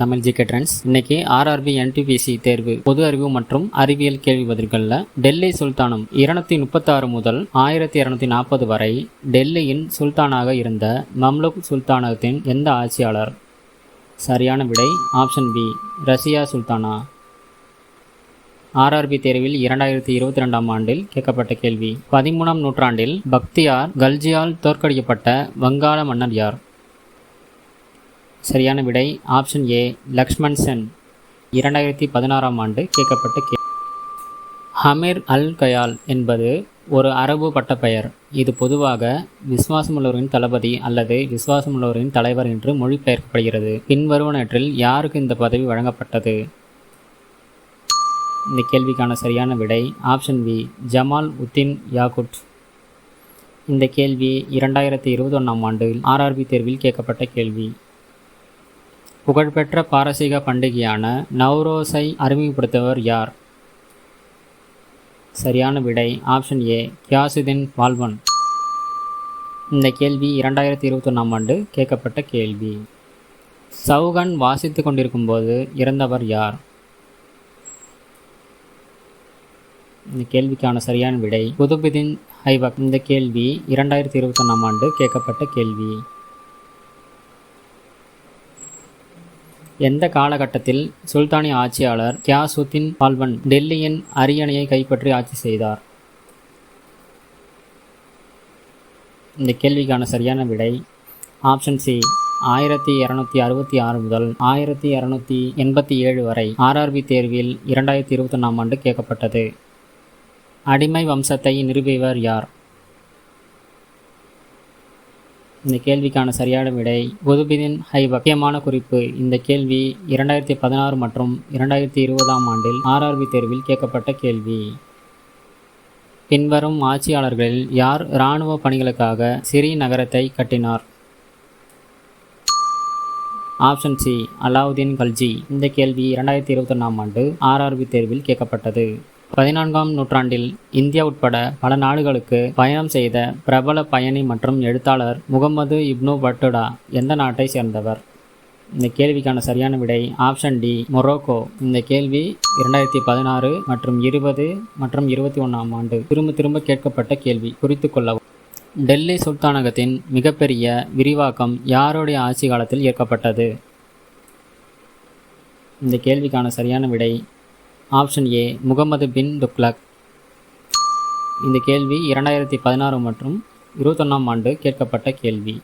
Tamil GK trends இன்னைக்கு RRB NTPC தேர்வு பொது அறிவு மற்றும் அறிவியல் கேள்வி பதில்களில் டெல்லி சுல்தானம் இருநூத்தி முப்பத்தாறு முதல் ஆயிரத்தி இருநூத்தி நாற்பது வரை டெல்லியின் சுல்தானாக இருந்த மம்லுக் சுல்தானகத்தின் எந்த ஆட்சியாளர்? சரியான விடை option B Razia Sultana. RRB தேர்வில் இரண்டாயிரத்தி இருபத்தி ரெண்டாம் ஆண்டில் கேட்கப்பட்ட கேள்வி பதிமூணாம் நூற்றாண்டில் பக்தியார் கல்ஜியால் தோற்கடிக்கப்பட்ட வங்காள மன்னர் யார்? சரியான விடை. ஆப்ஷன் ஏ லக்ஷ்மண் சென் இரண்டாயிரத்தி பதினாறாம் ஆண்டு கேட்கப்பட்ட கே ஹமீர் அல் கயால் என்பது ஒரு அரபு பட்டப்பெயர். இது பொதுவாக விசுவாசமுள்ளவரின் தளபதி அல்லது விசுவாசமுள்ளவரின் தலைவர் என்று மொழிபெயர்க்கப்படுகிறது. பின்வருவனற்றில் யாருக்கு இந்த பதவி வழங்கப்பட்டது? இந்த கேள்விக்கான சரியான விடை. ஆப்ஷன் பி ஜமால் உத்தின் யாகுட் இந்த கேள்வி இரண்டாயிரத்தி இருபத்தொன்னாம் ஆண்டு ஆண்டில் ஆர்ஆர்பி தேர்வில் கேட்கப்பட்ட கேள்வி. புகழ்பெற்ற பாரசீக பண்டிகையான நவ்ரோஸை அறிமுகப்படுத்தவர் யார்? சரியான விடை ஆப்ஷன் ஏ கியாசுதீன் வால்வன் இந்த கேள்வி இரண்டாயிரத்தி இருபத்தி ஒன்றாம் ஆண்டு கேட்கப்பட்ட கேள்வி. சவுகன் வாசித்து கொண்டிருக்கும்போது இறந்தவர் யார்? இந்த கேள்விக்கான சரியான விடை குதுபுதீன் ஹைபக். இந்த கேள்வி இரண்டாயிரத்தி இருபத்தி ஒன்றாம் ஆண்டு கேட்கப்பட்ட கேள்வி. எந்த காலகட்டத்தில் சுல்தானிய ஆட்சியாளர் கியாசுத்தின் பால்வன் டெல்லியின் அரியணையை கைப்பற்றி ஆட்சி செய்தார்? இந்த கேள்விக்கான சரியான விடை ஆப்ஷன் சி ஆயிரத்தி இரநூத்தி அறுபத்தி ஆறு முதல் ஆயிரத்தி இரநூத்தி எண்பத்தி ஏழு வரை ஆர்ஆர்பி தேர்வில் இரண்டாயிரத்தி இருபத்தி ஒன்றாம் ஆண்டு கேட்கப்பட்டது. அடிமை வம்சத்தை நிறுவியவர் யார்? இந்த கேள்விக்கான சரியான விடை குதுபிதின் ஹைபக் முக்கியமான குறிப்பு. இந்த கேள்வி இரண்டாயிரத்தி பதினாறு மற்றும் இரண்டாயிரத்தி இருபதாம் ஆண்டில் ஆர்ஆர்பி தேர்வில் கேட்கப்பட்ட கேள்வி. பின்வரும் ஆட்சியாளர்களில் யார் இராணுவ பணிகளுக்காக சிறி நகரத்தை கட்டினார்? Option C Alauddin Khalji. இந்த கேள்வி இரண்டாயிரத்தி இருபத்தி ஒன்றாம் ஆண்டு ஆர்ஆர்பி தேர்வில் கேட்கப்பட்டது. பதினான்காம் நூற்றாண்டில் இந்தியா உட்பட பல நாடுகளுக்கு பயணம் செய்த பிரபல பயணி மற்றும் எழுத்தாளர் முகமது இப்னு பட்டுடா எந்த நாட்டை சேர்ந்தவர்? இந்த கேள்விக்கான சரியான விடை ஆப்ஷன் டி மொரோக்கோ. இந்த கேள்வி இரண்டாயிரத்தி பதினாறு மற்றும் இருபது மற்றும் இருபத்தி ஒன்றாம் ஆண்டு திரும்ப திரும்ப கேட்கப்பட்ட கேள்வி. குறித்து கொள்ளவும். டெல்லி சுல்தானகத்தின் மிகப்பெரிய விரிவாக்கம் யாருடைய ஆட்சி காலத்தில் ஏற்கப்பட்டது? இந்த கேள்விக்கான சரியான விடை ஆப்ஷன் ஏ முகமது பின் துக்லக் இந்த கேள்வி இரண்டாயிரத்தி பதினாறு மற்றும் இருபத்தொன்னாம் ஆண்டு கேட்கப்பட்ட கேள்வி.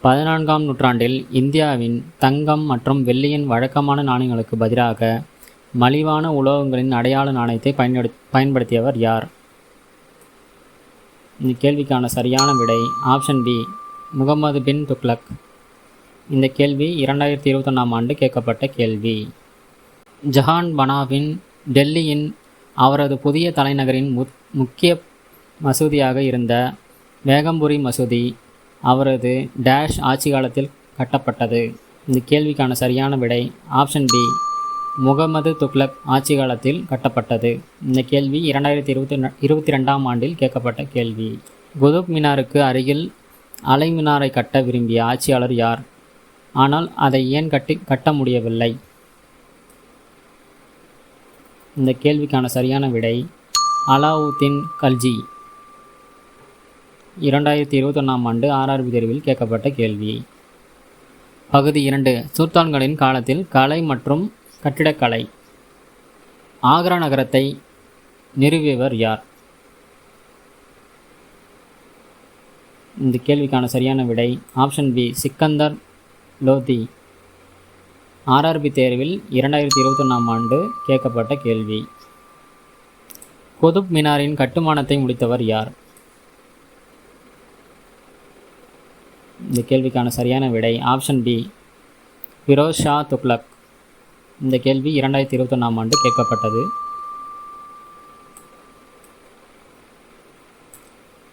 பதினான்காம் நூற்றாண்டில் இந்தியாவின் தங்கம் மற்றும் வெள்ளியின் வழக்கமான நாணயங்களுக்கு பதிலாக மலிவான உலோகங்களின் அடையாள நாணயத்தை பயன்படு பயன்படுத்தியவர் யார்? இந்த கேள்விக்கான சரியான விடை ஆப்ஷன் பி முகமது பின் துக்லக் இந்த கேள்வி இரண்டாயிரத்தி இருபத்தொன்னாம் ஆண்டு கேட்கப்பட்ட கேள்வி. ஜஹான் பனாவின் டெல்லியின் அவரது புதிய தலைநகரின் முத் முக்கிய மசூதியாக இருந்த வேகம்புரி மசூதி அவரது டேஷ் ஆட்சி காலத்தில் கட்டப்பட்டது. இந்த கேள்விக்கான சரியான விடை ஆப்ஷன் பி முகமது துக்லக் ஆட்சி காலத்தில் கட்டப்பட்டது. இந்த கேள்வி இரண்டாயிரத்தி இருபத்தி இருபத்தி ரெண்டாம் ஆண்டில் கேட்கப்பட்ட கேள்வி. குதுப் மினாருக்கு அருகில் அலை மினாரை கட்ட விரும்பிய ஆட்சியாளர் யார்? ஆனால் அதை ஏன் கட்டி கட்ட முடியவில்லை? இந்த கேள்விக்கான சரியான விடை அலாவுத்தீன் கல்ஜி. இரண்டாயிரத்தி இருபத்தொன்னாம் ஆண்டு ஆர்ஆர்பி தேர்வில் கேட்கப்பட்ட கேள்வி. பகுதி இரண்டு சுல்தான்களின் காலத்தில் கலை மற்றும் கட்டிடக்கலை. ஆக்ரா நகரத்தை நிறுவியவர் யார்? இந்த கேள்விக்கான சரியான விடை option B Sikandar Lodi. RRB தேர்வில் இரண்டாயிரத்தி இருபத்தொன்னாம் ஆண்டு கேட்கப்பட்ட கேள்வி. குதுப் மினாரின் கட்டுமானத்தை முடித்தவர் யார்? இந்த கேள்விக்கான சரியான விடை ஆப்ஷன் பி ஃபிரோஸ் ஷா துக்லக் இந்த கேள்வி இரண்டாயிரத்தி இருபத்தொன்னாம் ஆண்டு கேட்கப்பட்டது.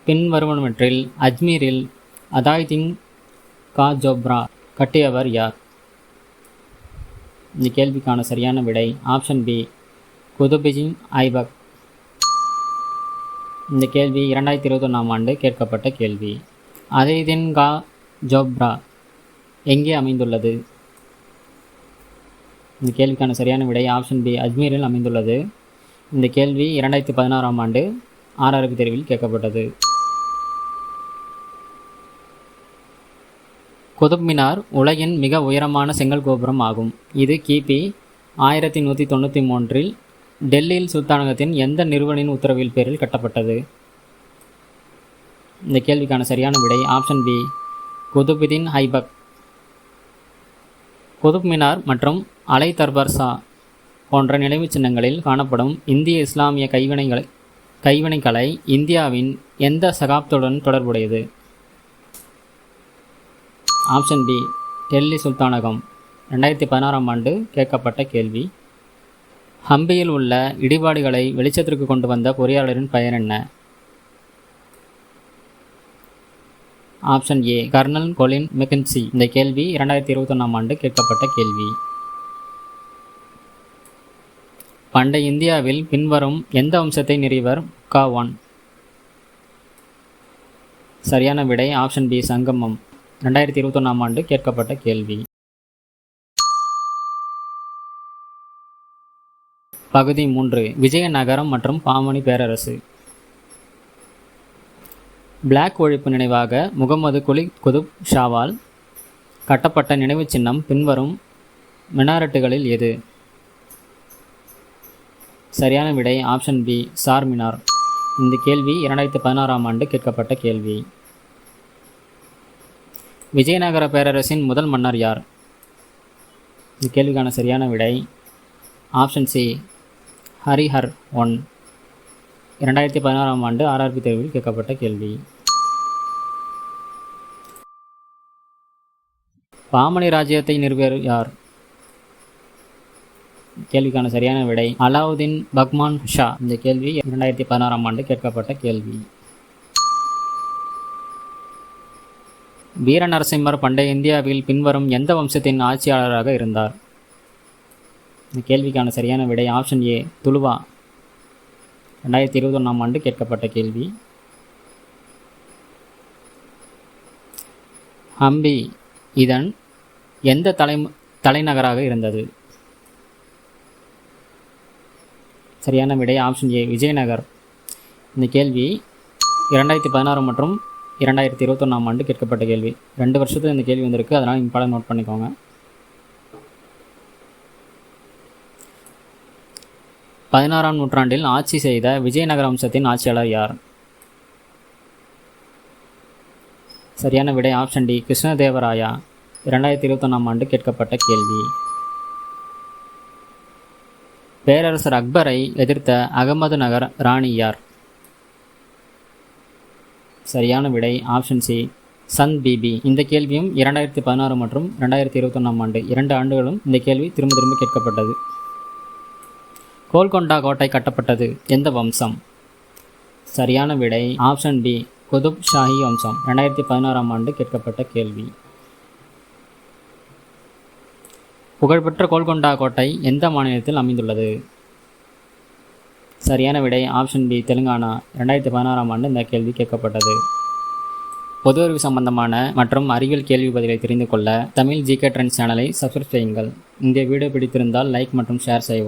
பின்வருவனவற்றில் அஜ்மீரில் அதாய்தின் கா ஜோப்ரா கட்டியவர் யார்? இந்த கேள்விக்கான சரியான விடை ஆப்ஷன் பி குதுபிஜின் ஐபக். இந்த கேள்வி இரண்டாயிரத்தி இருபத்தொன்னாம் ஆண்டு கேட்கப்பட்ட கேள்வி. அதேதின் ஜோப்ரா எங்கே அமைந்துள்ளது? இந்த கேள்விக்கான சரியான விடை ஆப்ஷன் பி அஜ்மீரில் அமைந்துள்ளது. இந்த கேள்வி இரண்டாயிரத்தி பதினாறாம் ஆண்டு ஆர்ஆர்பி தேர்வில் கேட்கப்பட்டது. குதுப் மினார் உலகின் மிக உயரமான செங்கல் கோபுரம் ஆகும். இது கிபி ஆயிரத்தி நூற்றி தொண்ணூற்றி மூன்றில் டெல்லியில் சுல்தானகத்தின் எந்த நிறுவனின் உத்தரவின் பேரில் கட்டப்பட்டது? இந்த கேள்விக்கான சரியான விடை ஆப்ஷன் பி குதுபுதீன் ஹைபக். குதுப் மினார் மற்றும் அலை தர்பர்சா போன்ற நினைவுச் சின்னங்களில் காணப்படும் இந்திய இஸ்லாமிய கைவினைகளை கைவினைக்கலை இந்தியாவின் எந்த சகாப்துடன் தொடர்புடையது? ஆப்ஷன் பி டெல்லி சுல்தானகம். ரெண்டாயிரத்தி பதினாறாம் ஆண்டு கேட்கப்பட்ட கேள்வி. ஹம்பியில் உள்ள இடிபாடுகளை வெளிச்சத்திற்கு கொண்டு வந்த பொறியாளரின் பெயர் என்ன? Option A colonel Colin Mackenzie. இந்த கேள்வி இரண்டாயிரத்தி இருபத்தொன்னாம் ஆண்டு கேட்கப்பட்ட கேள்வி. பண்டை இந்தியாவில் பின்வரும் எந்த வம்சத்தை நிறுவர்? காவான் சரியான விடை ஆப்ஷன் பி சங்கமம். ரெண்டாயிரத்தி இருபத்தொன்னாம் ஆண்டு கேட்கப்பட்ட கேள்வி. பகுதி மூன்று விஜயநகரம் மற்றும் பாமணி பேரரசு. பிளாக் ஒழிப்பு நினைவாக முகமது குலி குதுப் ஷாவால் கட்டப்பட்ட நினைவுச் சின்னம் பின்வரும் மினாரட்டுகளில் எது? சரியான விடை ஆப்ஷன் பி சார்மினார். இந்த கேள்வி இரண்டாயிரத்தி பதினாறாம் ஆண்டு கேட்கப்பட்ட கேள்வி. விஜயநகர பேரரசின் முதல் மன்னர் யார்? இந்த கேள்விக்கான சரியான விடை ஆப்ஷன் சி ஹரிஹர் ஒன். இரண்டாயிரத்தி பதினாறாம் ஆண்டு ஆர்ஆர்பி தேர்வில் கேட்கப்பட்ட கேள்வி. பாமணி ராஜ்யத்தை நிறுவியர் யார்? கேள்விக்கான சரியான விடை அலாவுதீன் பக்மான் ஷா. இந்த கேள்வி இரண்டாயிரத்தி பதினாறாம் ஆண்டு கேட்கப்பட்ட கேள்வி. வீர நரசிம்மர் பண்டைய இந்தியாவில் பின்வரும் எந்த வம்சத்தின் ஆட்சியாளராக இருந்தார்? இந்த கேள்விக்கான சரியான விடை ஆப்ஷன் ஏ துளுவா ரெண்டாயிரத்தி இருபத்தொன்னாம் ஆண்டு கேட்கப்பட்ட கேள்வி. ஹம்பி இதன் எந்த தலை தலைநகராக இருந்தது? சரியான விடை ஆப்ஷன் ஏ விஜயநகர். இந்த கேள்வி இரண்டாயிரத்தி பதினாறு மற்றும் இரண்டாயிரத்தி இருபத்தொன்னாம் ஆண்டு கேட்கப்பட்ட கேள்வி. ரெண்டு வருஷத்தில் இந்த கேள்வி வந்திருக்கு அதனால் இம்பார்ட்டன் நோட் பண்ணிக்கோங்க. பதினாறாம் நூற்றாண்டில் ஆட்சி செய்த விஜயநகர வம்சத்தின் ஆட்சியாளர் யார்? சரியான விடை ஆப்ஷன் டி கிருஷ்ணதேவராயா. இரண்டாயிரத்தி இருபத்தொன்னாம் ஆண்டு கேட்கப்பட்ட கேள்வி. பேரரசர் அக்பரை எதிர்த்த அகமது நகர் ராணி யார்? சரியான விடை ஆப்ஷன் சி சந்த் பிபி இந்த கேள்வியும் இரண்டாயிரத்தி பதினாறு மற்றும் ரெண்டாயிரத்தி இருபத்தொன்னாம் ஆண்டு இரண்டு ஆண்டுகளும் இந்த கேள்வி திரும்ப திரும்ப கேட்கப்பட்டது. கோல்கொண்டா கோட்டை கட்டப்பட்டது. எந்த வம்சம்? சரியான விடை ஆப்ஷன் பி குதுப் ஷாஹி வம்சம். ரெண்டாயிரத்தி பதினாறாம் ஆண்டு கேட்கப்பட்ட கேள்வி. புகழ்பெற்ற கோல்கொண்டா கோட்டை எந்த மாநிலத்தில் அமைந்துள்ளது? சரியான விடை ஆப்ஷன் பி தெலுங்கானா. ரெண்டாயிரத்தி பதினாறாம் ஆண்டு இந்த கேள்வி கேட்கப்பட்டது. பொது அறிவு சம்பந்தமான மற்றும் அறிவியல் கேள்வி பதிலை தெரிந்து கொள்ள தமிழ் ஜிகே ட்ரெண்ட் சேனலை சப்ஸ்கிரைப் செய்யுங்கள். இந்த வீடியோ பிடித்திருந்தால் லைக் மற்றும் ஷேர் செய்யவும்.